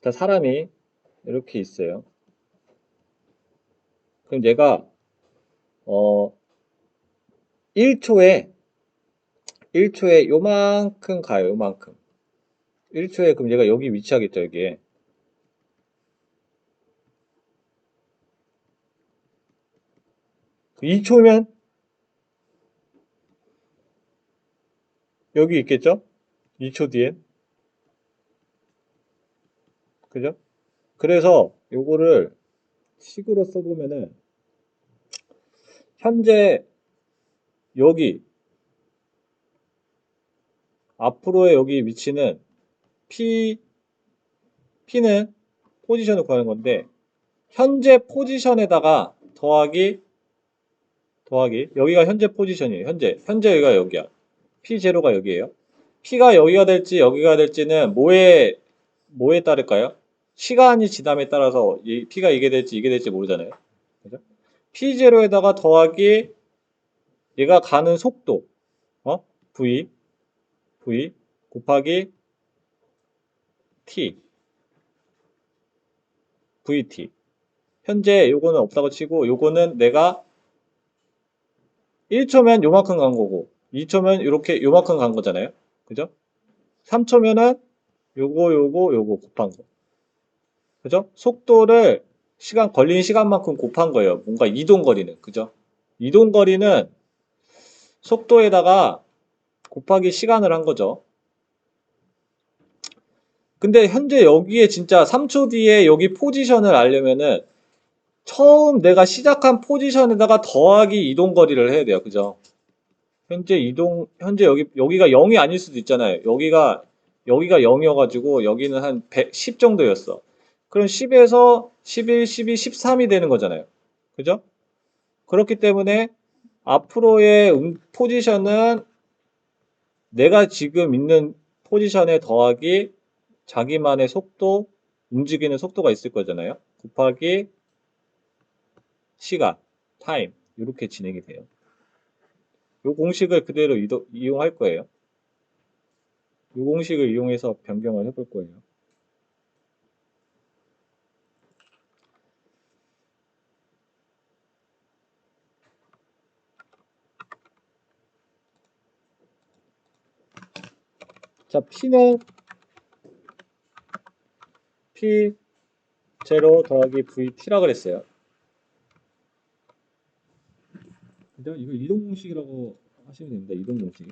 자, 사람이 이렇게 있어요. 그럼 얘가 어 1초에 1초에 요만큼 가요. 요만큼. 1초에 그럼 얘가 여기 위치하겠죠, 여기에. 그 2초면 여기 있겠죠? 2초 뒤엔. 그죠? 그래서 요거를 식으로 써보면은 현재 여기 앞으로의 여기 위치는 P P는 포지션을 구하는 건데 현재 포지션에다가 더하기 더하기 여기가 현재 포지션이에요. 현재 현재 여기가 여기야. P0가 여기에요. P가 여기가 될지 여기가 될지는 뭐에 뭐에 따를까요? 시간이 지남에 따라서 이 P가 이게 될지 이게 될지 모르잖아요. 그죠? P0에다가 더하기 얘가 가는 속도 어? V V 곱하기 T VT 현재 요거는 없다고 치고 요거는 내가 1초면 요만큼 간 거고 2초면 이렇게 요만큼 간 거잖아요. 그죠? 3초면은 요거 요거 요거 곱한 거. 그죠? 속도를 시간 걸린 시간만큼 곱한 거예요. 뭔가 이동 거리는. 그죠? 이동 거리는 속도에다가 곱하기 시간을 한 거죠. 근데 현재 여기에 진짜 3초 뒤에 여기 포지션을 알려면은 처음 내가 시작한 포지션에다가 더하기 이동 거리를 해야 돼요. 그죠? 현재 이동, 현재 여기, 여기가 0이 아닐 수도 있잖아요. 여기가, 여기가 0이어가지고 여기는 한 100, 10 정도였어. 그럼 10에서 11, 12, 13이 되는 거잖아요. 그죠? 그렇기 때문에 앞으로의 음- 포지션은 내가 지금 있는 포지션에 더하기 자기만의 속도, 움직이는 속도가 있을 거잖아요. 곱하기 시간, 타임 이렇게 진행이 돼요. 이 공식을 그대로 이도- 이용할 거예요. 이 공식을 이용해서 변경을 해볼 거예요. 자, P는 P 0 더하기 VT라 그랬어요. 그죠? 이거 이동 공식이라고 하시면 됩니다. 이동 공식.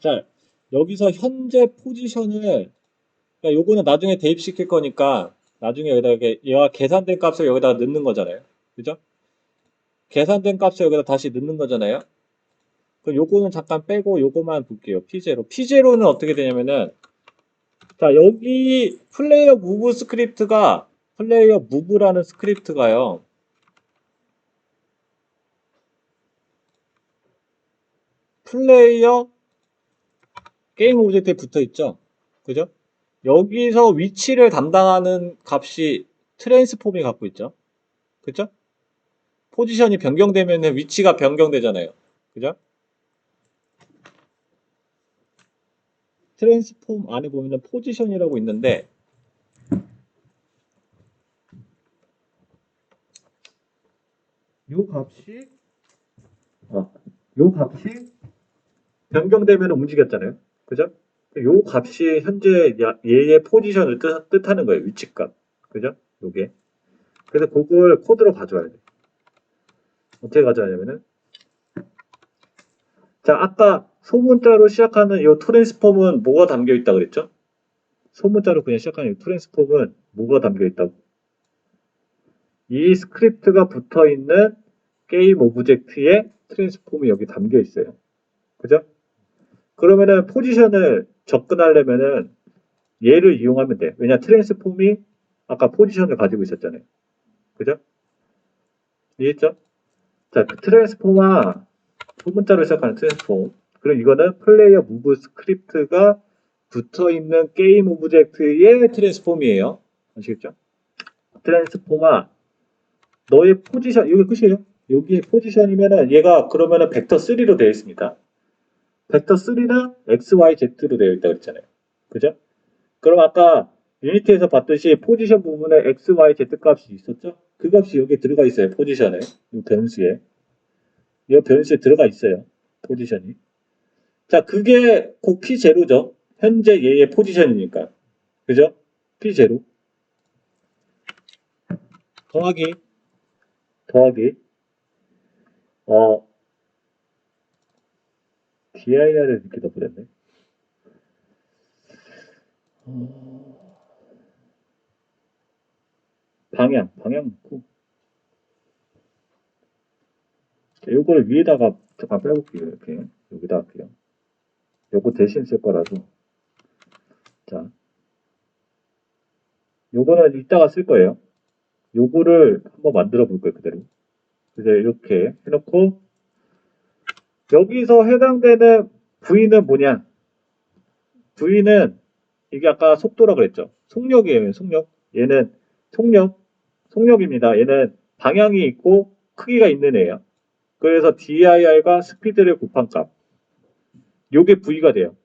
자, 여기서 현재 포지션을 그러니까 요거는 나중에 대입시킬 거니까 나중에 여기다 이렇게 얘가 계산된 값을 여기다가 넣는 거잖아요. 그죠? 계산된 값을 여기다 다시 넣는 거잖아요. 그럼 요거는 잠깐 빼고 요거만 볼게요. P0. P0는 어떻게 되냐면은 자, 여기 플레이어 무브 스크립트가 플레이어 무브라는 스크립트가요. 플레이어 게임 오브젝트에 붙어 있죠. 그죠? 여기서 위치를 담당하는 값이 트랜스폼이 갖고 있죠. 그죠? 포지션이 변경되면 위치가 변경되잖아요. 그죠? 트랜스폼 안에 보면 포지션이라고 있는데 요 값이 어, 요 값이 변경되면 움직였잖아요. 그죠? 요 값이 현재 야- 얘의 포지션을 뜻, 뜻하는 거예요. 위치값. 그죠? 요게. 그래서 그걸 코드로 가져와야 돼. 어떻게 가져가냐면은 자, 아까 소문자로 시작하는 이 트랜스폼은 뭐가 담겨 있다 그랬죠? 소문자로 그냥 시작하는 이 트랜스폼은 뭐가 담겨 있다고? 이 스크립트가 붙어 있는 게임 오브젝트에 트랜스폼이 여기 담겨 있어요. 그죠? 그러면은 포지션을 접근하려면은 얘를 이용하면 돼. 왜냐 트랜스폼이 아까 포지션을 가지고 있었잖아요. 그죠? 이해했죠? 자, 그 트랜스폼아 소문자로 시작하는 트랜스폼. 그리고 이거는 플레이어 무브 스크립트가 붙어 있는 게임 오브젝트의 트랜스폼이에요. 아시겠죠? 트랜스폼아 너의 포지션, 여기 끝이에요. 여기 포지션이면은 얘가 그러면은 벡터 3로 되어 있습니다. 벡터 3는 x, y, z로 되어 있다고 그랬잖아요. 그죠? 그럼 아까 유니티에서 봤듯이 포지션 부분에 x, y, z 값이 있었죠? 그 값이 여기 들어가 있어요. 포지션에. 이 변수에. 이 변수에 들어가 있어요. 포지션이. 자, 그게 곧 P0죠. 현재 얘의 포지션이니까. 그죠? P0. 더하기, 더하기, 어, DIR을 이렇게 넣어버렸네. 어, 방향, 방향 넣고. 자, 요거를 위에다가 잠깐 빼볼게요. 이렇게. 여기다 할게요. 요거 대신 쓸 거라서. 자. 요거는 이따가 쓸 거예요. 요거를 한번 만들어 볼 거예요, 그대로. 이제 이렇게 해놓고, 여기서 해당되는 V는 뭐냐? V는, 이게 아까 속도라 그랬죠? 속력이에요, 속력. 얘는 속력, 속력입니다. 얘는 방향이 있고 크기가 있는 애예요. 그래서 DIR과 스피드를 곱한 값. 요게 V가 돼요.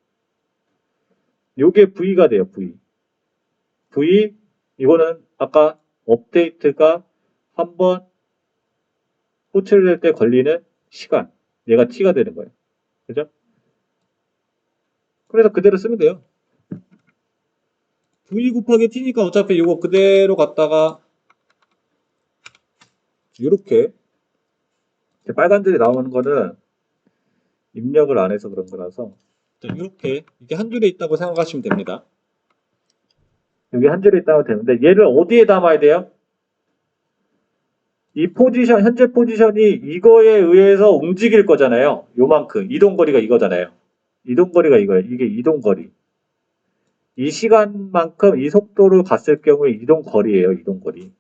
요게 V가 돼요, V. V, 이거는 아까 업데이트가 한번 호출될 때 걸리는 시간. 얘가 t가 되는 거예요. 그죠? 그래서 그대로 쓰면 돼요. v 곱하기 t니까 어차피 이거 그대로 갖다가 이렇게 빨간 줄이 나오는 거는 입력을 안 해서 그런 거라서 이렇게 이게 한 줄에 있다고 생각하시면 됩니다. 여기 한 줄에 있다면 되는데 얘를 어디에 담아야 돼요? 이 포지션, 현재 포지션이 이거에 의해서 움직일 거잖아요. 요만큼. 이동거리가 이거잖아요. 이동거리가 이거예요. 이게 이동거리. 이 시간만큼 이 속도를 갔을 경우에 이동거리예요. 이동거리.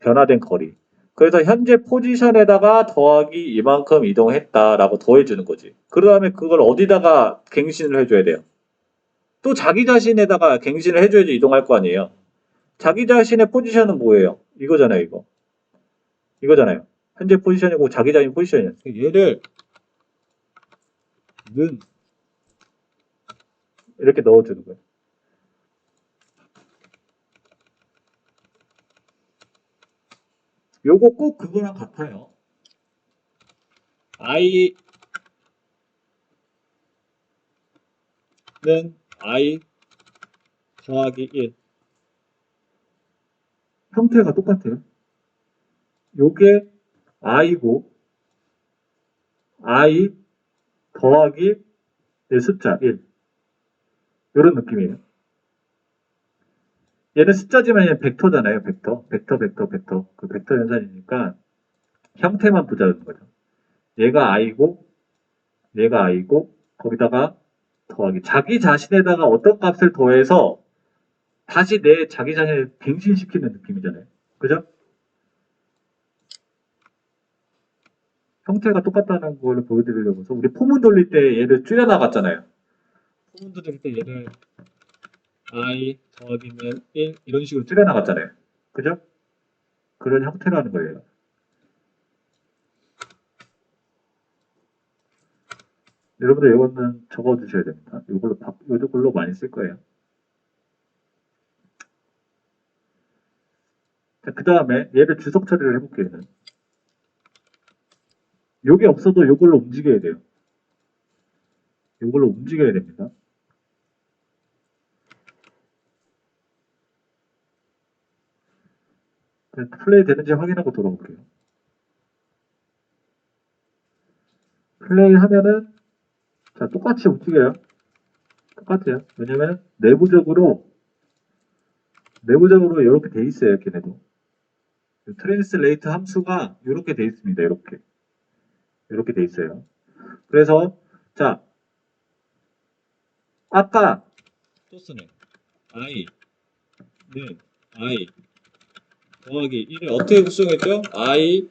변화된 거리. 그래서 현재 포지션에다가 더하기 이만큼 이동했다라고 더해주는 거지. 그 다음에 그걸 어디다가 갱신을 해줘야 돼요? 또 자기 자신에다가 갱신을 해줘야지 이동할 거 아니에요. 자기 자신의 포지션은 뭐예요? 이거잖아요, 이거. 이거잖아요. 현재 포지션이고 자기 자신 포지션이에요. 얘를 는 이렇게 넣어주는 거예요. 요거 꼭 그거랑 같아요. i 는 i 더하기 1 형태가 똑같아요. 요게 i고 i 더하기 내 숫자 1 이런 느낌이에요. 얘는 숫자지만 얘는 벡터잖아요. 벡터, 벡터, 벡터, 벡터. 그 벡터 연산이니까 형태만 보자는 거죠. 얘가 i고 얘가 i고 거기다가 더하기 자기 자신에다가 어떤 값을 더해서 다시 내 자기 자신을 갱신시키는 느낌이잖아요. 그죠? 형태가 똑같다는 걸 보여드리려고 해서 우리 포문 돌릴 때 얘를 줄여나갔잖아요. 포문 돌릴 때 얘를 i 더하기면 1 이런 식으로 줄여나갔잖아요. 그죠? 그런 형태라는 거예요. 여러분들 이거는 적어두셔야 됩니다. 이걸로 바, 이걸로 많이 쓸 거예요. 자, 그 다음에 얘를 주석 처리를 해볼게요. 요게 없어도 요걸로 움직여야 돼요. 요걸로 움직여야 됩니다. 자, 플레이 되는지 확인하고 돌아올게요. 플레이 하면은 자 똑같이 움직여요. 똑같아요. 왜냐면 내부적으로 내부적으로 이렇게 돼 있어요. 걔네도 트랜스레이트 함수가 이렇게 돼 있습니다. 이렇게 이렇게 돼 있어요. 그래서 자 아까 또 쓰네 i 는 i 더하기 1을 어떻게 수정했죠? i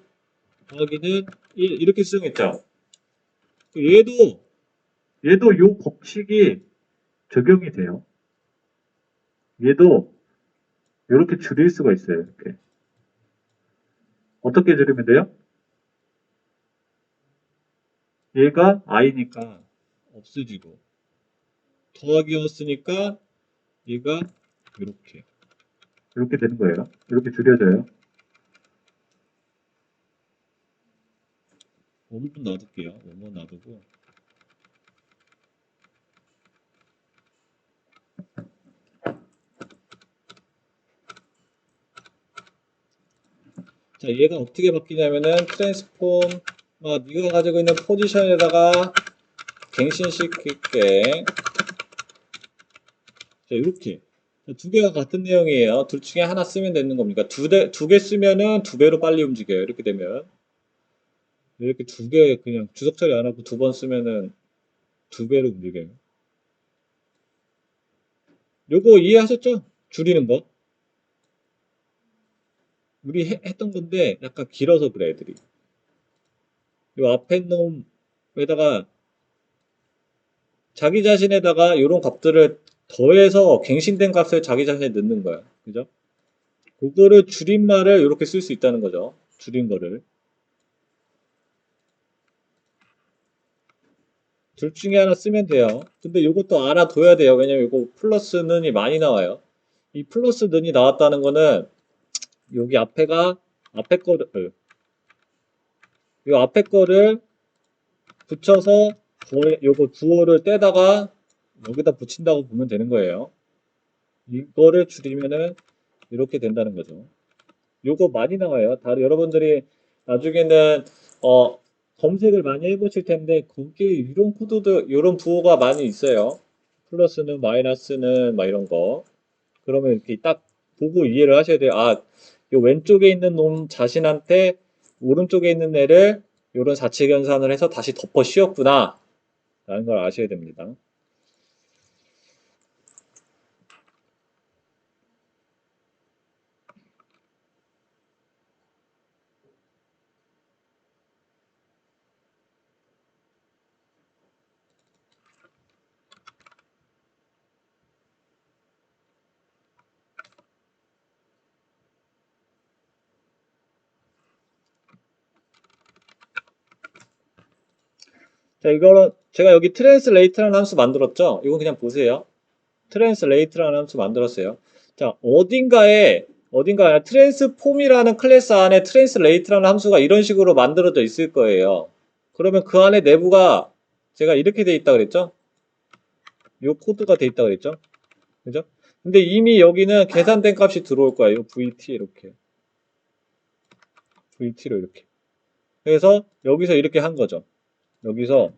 더하기는 1 이렇게 수정했죠. 얘도 얘도 요 법칙이 적용이 돼요. 얘도 이렇게 줄일 수가 있어요. 이렇게 어떻게 줄이면 돼요? 얘가 i니까 없어지고 더하기였으니까 얘가 이렇게 이렇게 되는 거예요. 이렇게 줄여져요. 5분 놔둘게요. 5분 놔두고 자, 얘가 어떻게 바뀌냐면은 트랜스폼 어, 네가 가지고 있는 포지션에다가 갱신시킬게. 자, 이렇게 두 개가 같은 내용이에요. 둘 중에 하나 쓰면 되는 겁니까? 두 대, 두개 쓰면은 두 배로 빨리 움직여요. 이렇게 되면. 이렇게 두 개 그냥 주석 처리 안 하고 두 번 쓰면은 두 배로 움직여요. 요거 이해하셨죠? 줄이는 거. 우리 해- 했던 건데 약간 길어서 그래 애들이. 요 앞에 놈에다가 자기 자신에다가 이런 값들을 더해서 갱신된 값을 자기 자신에 넣는 거야. 그죠? 그거를 줄임말을 이렇게 쓸 수 있다는 거죠. 줄인 거를. 둘 중에 하나 쓰면 돼요. 근데 이것도 알아둬야 돼요. 왜냐면 이거 플러스 는이 많이 나와요. 이 플러스 는이 나왔다는 거는 여기 앞에가 앞에 거를 이 앞에 거를 붙여서 거- 요거 주어를 떼다가 여기다 붙인다고 보면 되는 거예요. 이거를 줄이면은 이렇게 된다는 거죠. 요거 많이 나와요. 다른 여러분들이 나중에는 어 검색을 많이 해보실 텐데 거기에 이런 코드도 이런 부호가 많이 있어요. 플러스는 마이너스는 막 이런 거. 그러면 이렇게 딱 보고 이해를 하셔야 돼요. 아, 요 왼쪽에 있는 놈 자신한테 오른쪽에 있는 애를 이런 자체 변산을 해서 다시 덮어 씌웠구나. 라는 걸 아셔야 됩니다. 자, 이거는 제가 여기 트랜스레이트라는 함수 만들었죠? 이건 그냥 보세요. 트랜스레이트라는 함수 만들었어요. 자, 어딘가에 어딘가에 트랜스폼이라는 클래스 안에 트랜스레이트라는 함수가 이런 식으로 만들어져 있을 거예요. 그러면 그 안에 내부가 제가 이렇게 돼 있다 그랬죠? 요 코드가 돼 있다 그랬죠? 그죠? 근데 이미 여기는 계산된 값이 들어올 거예요. VT 이렇게. VT로 이렇게. 그래서 여기서 이렇게 한 거죠. 여기서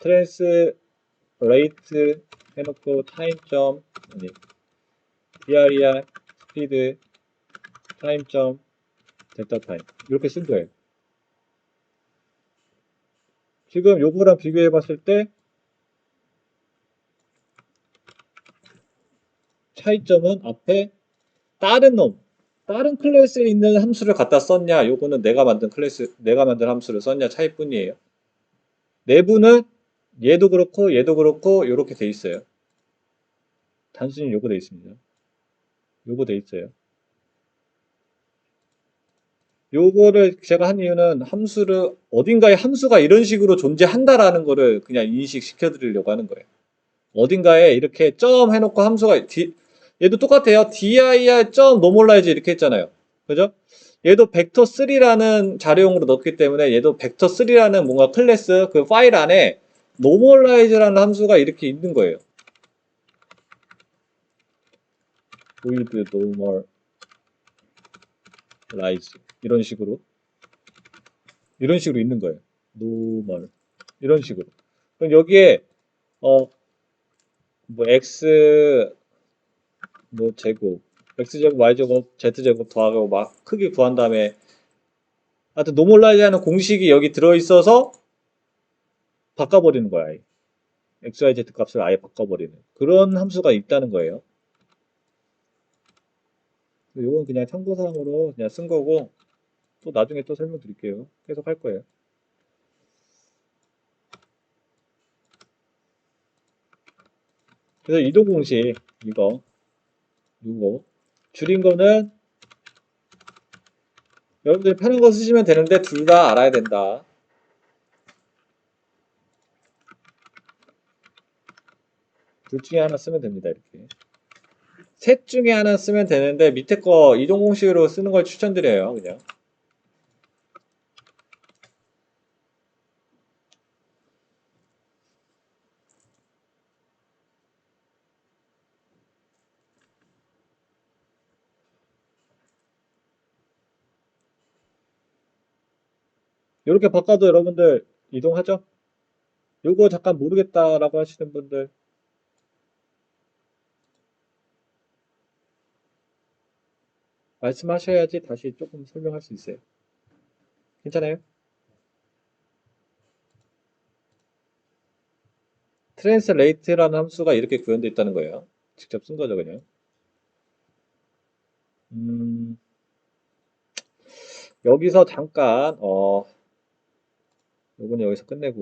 트랜스 레이트 해놓고 타임점 아니 DRER 스피드 타임점 델타 타임 이렇게 쓴 거예요. 지금 요거랑 비교해 봤을 때 차이점은 앞에 다른 놈 다른 클래스에 있는 함수를 갖다 썼냐 요거는 내가 만든 클래스 내가 만든 함수를 썼냐 차이뿐이에요. 내부는 얘도 그렇고 얘도 그렇고 이렇게 돼 있어요. 단순히 요거 돼 있습니다. 요거 돼 있어요. 요거를 제가 한 이유는 함수를 어딘가에 함수가 이런 식으로 존재한다라는 거를 그냥 인식시켜 드리려고 하는 거예요. 어딘가에 이렇게 점 해놓고 함수가 D, 얘도 똑같아요. dir 점 normalize 이렇게 했잖아요. 그죠? 얘도 벡터 3라는 자료용으로 넣기 때문에 얘도 벡터 3라는 뭔가 클래스 그 파일 안에 normalize라는 함수가 이렇게 있는 거예요. with normalize 이런 식으로 이런 식으로 있는 거예요. normal 이런 식으로. 그럼 여기에 어 뭐 x 뭐 제곱 x제곱 y제곱 z제곱 더하고 막 크게 구한 다음에 하여튼 노멀라이즈하는 공식이 여기 들어있어서 바꿔버리는 거야 x, y, z 값을 아예 바꿔버리는 그런 함수가 있다는 거예요. 이건 그냥 참고사항으로 그냥 쓴 거고 또 나중에 또 설명드릴게요. 계속 할 거예요. 그래서 이동 공식 이거 이거 줄인 거는 여러분들이 편한 거 쓰시면 되는데 둘 다 알아야 된다. 둘 중에 하나 쓰면 됩니다. 이렇게. 셋 중에 하나 쓰면 되는데 밑에 거 이동 공식으로 쓰는 걸 추천드려요. 그냥. 이렇게 바꿔도 여러분들 이동하죠? 요거 잠깐 모르겠다라고 하시는 분들 말씀하셔야지 다시 조금 설명할 수 있어요. 괜찮아요? 트랜스레이트라는 함수가 이렇게 구현되어 있다는 거예요. 직접 쓴 거죠, 그냥. 음, 여기서 잠깐, 어, 요거는 여기서 끝내고,